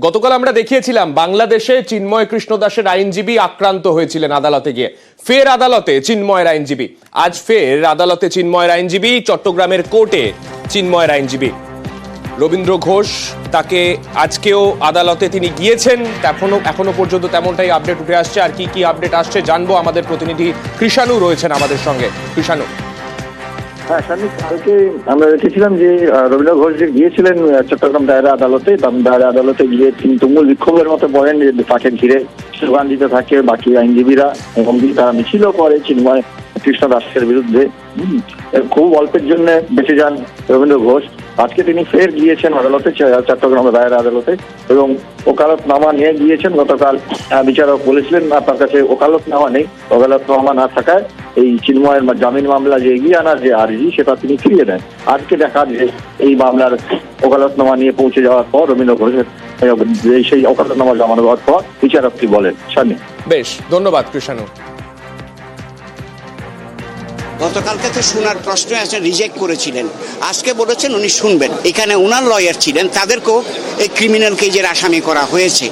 গতকাল আমরা দেখিয়েছিলাম, বাংলাদেশে চিন্ময় কৃষ্ণ দাসের আইনজীবী আক্রান্ত হয়েছিলেন আদালতে গিয়ে। ফের আদালতে চিন্ময়ের আইনজীবী। আজ ফের আদালতে চিন্ময়ের আইনজীবী, চট্টগ্রামের কোর্টে চিন্ময়ের আইনজীবী। রবীন্দ্র ঘোষ তাকে আজকেও আদালতে তিনি গিয়েছেন, এখনও এখনও পর্যন্ত তেমনটাই আপডেট উঠে আসছে। আর কি কি আপডেট আসছে জানব আমাদের প্রতিনিধি কৃষাণু রয়েছেন আমাদের সঙ্গে। কৃষাণু। হ্যাঁ স্বামী কালকে আমরা দেখেছিলাম যে রবীন্দ্র ঘোষ যে গিয়েছিলেন চট্টগ্রাম দায়রা আদালতে দায়রা আদালতে গিয়ে তিনি তুমুল বিক্ষোভের মতো পড়েন যে তাকে ঘিরে স্লোগান দিতে থাকে বাকি আইনজীবীরা এবং তারা মিছিলও করে চিন্ময় কৃষ্ণ দাসের বিরুদ্ধে। খুব অল্পের জন্য বেঁচে যান রবীন্দ্র ঘোষ। আজকে তিনি ফের গিয়েছেন আদালতে চট্টগ্রাম দায়রা আদালতে এবং ওকালতনামা নিয়ে গিয়েছেন। গতকাল বিচারক বলেছিলেন, আপনার কাছে ওকালতনামা নেই। ওকালতনামা না থাকায় এই চিন্ময়ের জামিন মামলা যে এগিয়ে আনার যে আর্জি সেটা তিনি ফিরিয়ে দেন। আজকে দেখা যে এই মামলার ওকালতনামা নিয়ে পৌঁছে যাওয়ার পর রবীন্দ্র ঘোষের সেই ওকালতনামা জমানো হওয়ার পর বিচারক কি বলেন স্বামী বেশ ধন্যবাদ কৃষাণু গতকালকে তো শোনার প্রশ্ন আছে রিজেক্ট করেছিলেন। আজকে বলেছেন উনি শুনবেন। এখানে ওনার লয়ার ছিলেন তাদেরকেও এই ক্রিমিনাল কেজের আসামি করা হয়েছে।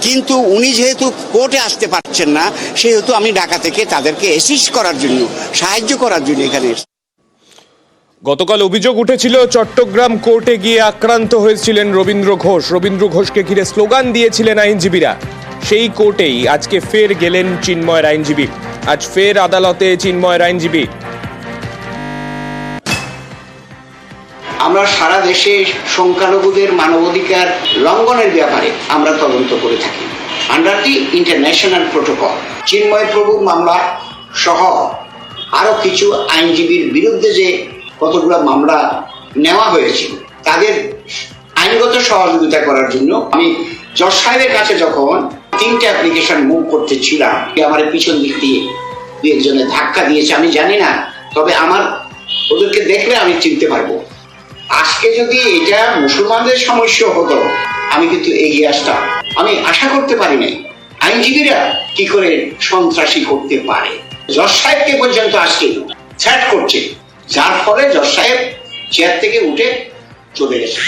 কিন্তু উনি যেহেতু কোর্টে আসতে পারছেন না, সেহেতু আমি ঢাকা থেকে তাদেরকে অ্যাসিস্ট করার জন্য, সাহায্য করার জন্য এখানে। গতকাল অভিযোগ উঠেছিল, চট্টগ্রাম কোর্টে গিয়ে আক্রান্ত হয়েছিলেন রবীন্দ্র ঘোষ। রবীন্দ্র ঘোষকে ঘিরে স্লোগান দিয়েছিলেন আইনজীবীরা। সেই কোর্টেই আজকে ফের গেলেন চিন্ময়ের আইনজীবী। আজ ফের আদালতে চিন্ময়ের আইনজীবী। আমরা সারা দেশে সংখ্যালঘুদের মানবাধিকার লঙ্ঘনের ব্যাপারে আমরা তদন্ত করে থাকি। Under the international protocol Chinmoy প্রভুর মামলা সহ আরও কিছু আইনজীবীর বিরুদ্ধে যে কতগুলো মামলা নেওয়া হয়েছিল তাদের আইনগত সহযোগিতা করার জন্য আমি জজ সাহেবের কাছে যখন তিনটে অ্যাপ্লিকেশন মুভ করতেছিলাম আমার পিছন দিক দিয়ে দু একজনে ধাক্কা দিয়েছে, আমি জানি না, তবে আমার ওদেরকে দেখলে আমি চিনতে পারব। আজকে যদি এটা মুসলমানদের সমস্যা হতো, আমি কিন্তু এগিয়ে আসতাম। আমি আশা করতে পারি নাই। আইনজীবীরা কি করে সন্ত্রাসী করতে পারে? জজ সাহেবকে পর্যন্ত আজকে ছ্যাট করছে। যার ফলে জজ সাহেব চেয়ার থেকে উঠে চলে গেছে।